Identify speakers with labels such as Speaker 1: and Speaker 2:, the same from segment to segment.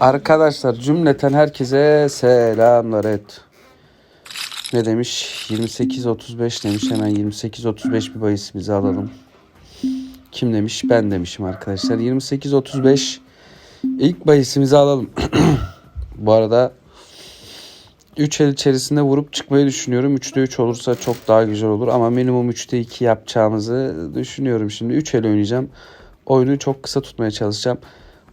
Speaker 1: Arkadaşlar cümleten herkese selamlar et. Ne demiş? 28-35 demiş. Hemen 28-35 bir bahis bize alalım. Kim demiş? Ben demişim arkadaşlar. 28-35 ilk bahisimizi alalım. Bu arada 3 el içerisinde vurup çıkmayı düşünüyorum. 3'te 3 olursa çok daha güzel olur. Ama minimum 3'te 2 yapacağımızı düşünüyorum. Şimdi 3 el oynayacağım. Oyunu çok kısa tutmaya çalışacağım.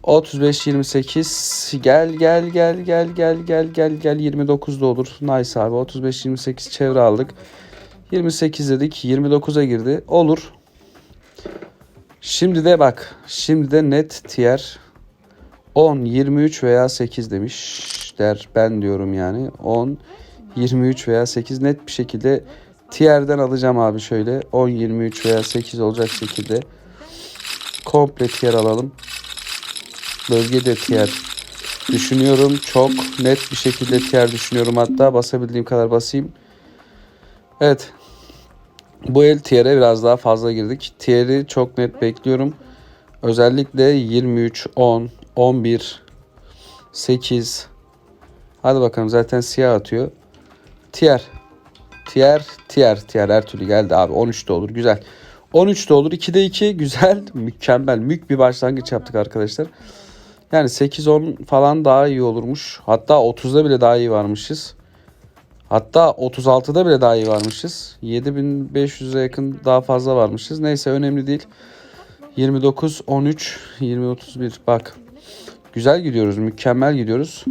Speaker 1: 35 28 gel gel gel gel gel gel gel gel 29 da olur. Nice abi 35 28 çevre aldık. 28 dedik 29'a girdi. Olur. Şimdi de bak. Şimdi de net tier 10 23 veya 8 demişler. Ben diyorum yani 10 23 veya 8 net bir şekilde tier'den alacağım abi şöyle 10 23 veya 8 olacak şekilde komple tier alalım bölgede tier düşünüyorum. Çok net bir şekilde tier düşünüyorum. Hatta basabildiğim kadar basayım. Evet. Bu el tier'e biraz daha fazla girdik. Tier'i çok net bekliyorum. Özellikle 23, 10, 11, 8. Hadi bakalım zaten siyah atıyor. Tier. Tier, tier, tier her türlü geldi abi. 13 de olur. Güzel. 13 de olur. 2'de 2 güzel. Mükemmel. Mük bir başlangıç yaptık arkadaşlar. Yani 8-10 falan daha iyi olurmuş. Hatta 30'da bile daha iyi varmışız. Hatta 36'da bile daha iyi varmışız. 7500'e yakın daha fazla varmışız. Neyse önemli değil. 29, 13, 20, 31. Bak. Güzel gidiyoruz. Mükemmel gidiyoruz.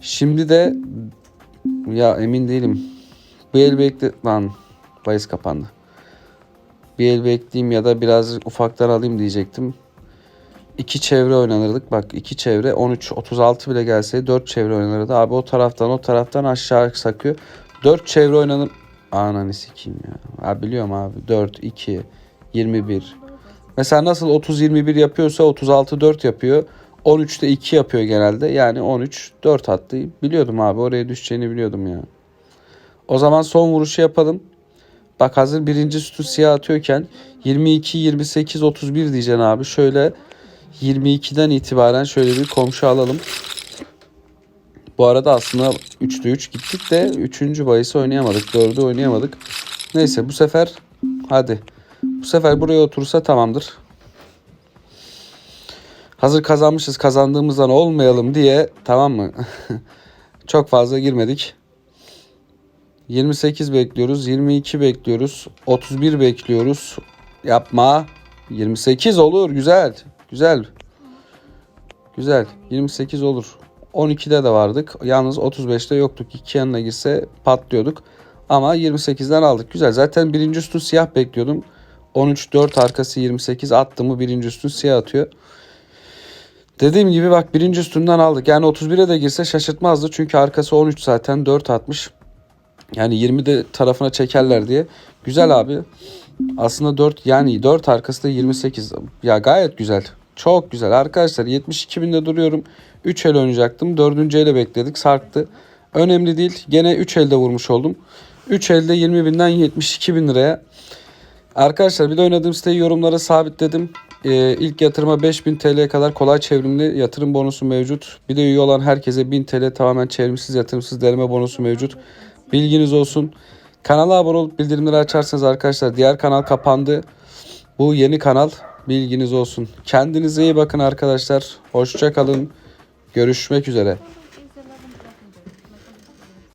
Speaker 1: Şimdi de ya emin değilim. Bir el bekle... Lan bahis kapandı. Bir el bekleyeyim ya da biraz ufaktan alayım diyecektim. 2 çevre oynanırdık. Bak 2 çevre 13 36 bile gelse 4 çevre oynanırdı. Abi o taraftan o taraftan aşağı sakıyor. 4 çevre oynanır. Ananı sikeyim ya. Abi biliyorum abi. 4 2 21. Mesela nasıl 30 21 yapıyorsa 36 4 yapıyor. 13'te 2 yapıyor genelde. Yani 13 4 attı. Biliyordum abi oraya düşeceğini biliyordum ya. O zaman son vuruşu yapalım. Bak hazır birinci sütü siyah atıyorken 22 28 31 diyeceksin abi. Şöyle 22'den itibaren şöyle bir komşu alalım. Bu arada aslında 3'te 3 gittik de 3. bahisi oynayamadık. 4'ü oynayamadık. Neyse bu sefer hadi. Bu sefer buraya otursa tamamdır. Hazır kazanmışız kazandığımızdan olmayalım diye tamam mı? Çok fazla girmedik. 28 bekliyoruz. 22 bekliyoruz. 31 bekliyoruz. Yapma. 28 olur. Güzel. Güzel. Güzel. 28 olur. 12'de de vardık. Yalnız 35'te yoktuk. İki yanına girse patlıyorduk. Ama 28'den aldık. Güzel. Zaten birinci üstün siyah bekliyordum. 13 4 arkası 28 attı mı birinci üstün siyah atıyor. Dediğim gibi bak birinci üstünden aldık. Yani 31'e de girse şaşırtmazdı. Çünkü arkası 13 zaten 4 atmış. Yani 20 de tarafına çekerler diye. Güzel abi. Aslında 4 yani 4 arkası da 28. Ya gayet güzel. Çok güzel. Arkadaşlar 72 binde duruyorum. 3 el oynayacaktım. 4. ele bekledik. Sarktı. Önemli değil. Gene 3 elde vurmuş oldum. 3 elde 20 binden 72 bin liraya. Arkadaşlar bir de oynadığım siteyi yorumlara sabitledim. Ee, ilk yatırıma 5000 TL'ye kadar kolay çevrimli yatırım bonusu mevcut. Bir de üye olan herkese 1000 TL tamamen çevrimsiz yatırımsız deneme bonusu mevcut. Bilginiz olsun. Kanala abone olup bildirimleri açarsanız arkadaşlar diğer kanal kapandı. Bu yeni kanal bilginiz olsun. Kendinize iyi bakın arkadaşlar. Hoşça kalın. Görüşmek üzere.